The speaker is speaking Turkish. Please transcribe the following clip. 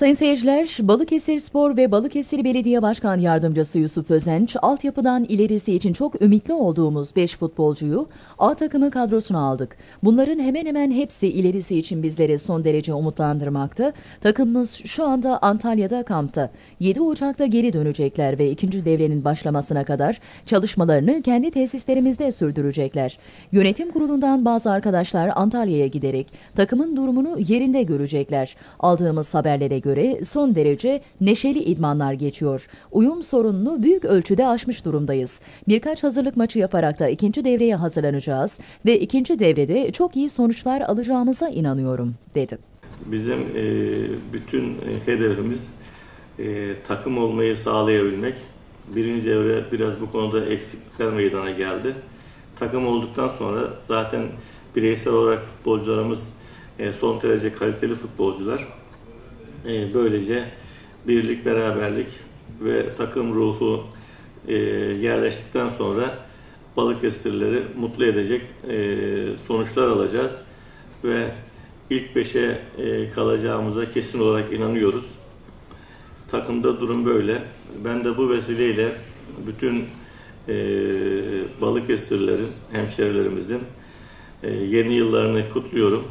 Sayın seyirciler, Balıkesir Spor ve Balıkesir Belediye Başkan Yardımcısı Yusuf Özenç, altyapıdan ilerisi için çok ümitli olduğumuz 5 futbolcuyu A takımı kadrosuna aldık. Bunların hemen hemen hepsi ilerisi için bizleri son derece umutlandırmakta. Takımımız şu anda Antalya'da kampta. 7 Ocak'ta geri dönecekler ve ikinci devrenin başlamasına kadar çalışmalarını kendi tesislerimizde sürdürecekler. Yönetim kurulundan bazı arkadaşlar Antalya'ya giderek takımın durumunu yerinde görecekler. Aldığımız haberlere göre son derece neşeli idmanlar geçiyor. Uyum sorununu büyük ölçüde aşmış durumdayız. Birkaç hazırlık maçı yaparak da ikinci devreye hazırlanacağız ve ikinci devrede çok iyi sonuçlar alacağımıza inanıyorum, dedi. Bizim e, bütün hedefimiz e, takım olmayı sağlayabilmek. Birinci devre biraz bu konuda eksiklikler meydana geldi. Takım olduktan sonra zaten bireysel olarak futbolcularımız e, son derece kaliteli futbolcular. E, böylece birlik, beraberlik ve takım ruhu e, yerleştikten sonra Balıkesirlileri mutlu edecek e, sonuçlar alacağız ve ilk beşe e, kalacağımıza kesin olarak inanıyoruz. Takımda durum böyle. Ben de bu vesileyle bütün e, Balıkesirlilerin, hemşerilerimizin e, yeni yıllarını kutluyorum.